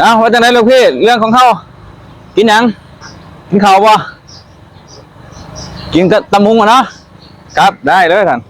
เอาว่าจะไหนลูกพี่เรื่องของเขากินยังกินข้าวป่ะกินตะมุงวะเนาะครับได้เลยท่าน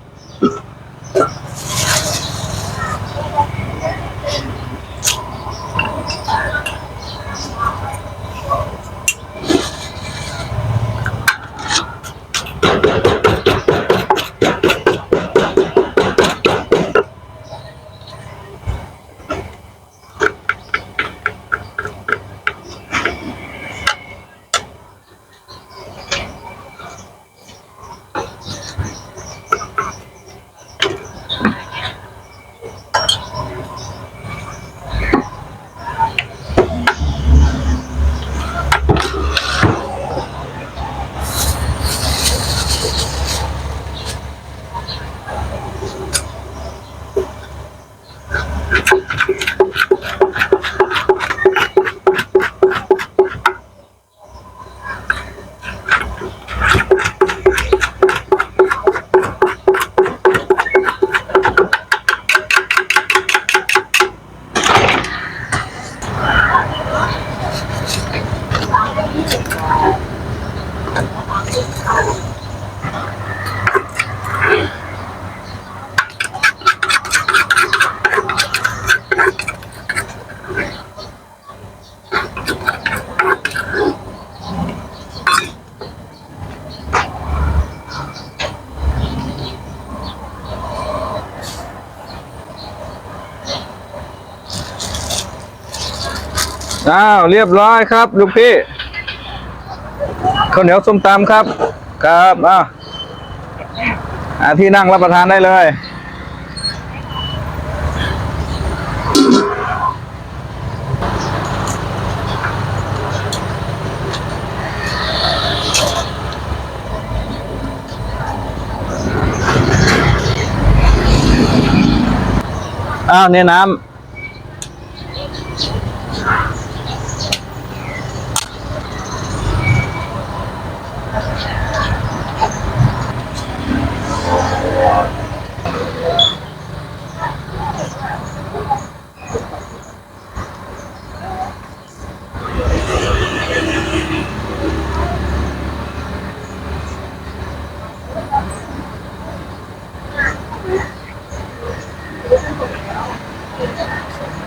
อ้าวเรียบร้อยครับ ลูกพี่ ข้าวเหนียวส้มตำครับ ครับอ้าวหาที่นั่งรับประทานได้เลย อ้าวเนี่ยน้ำ Yeah.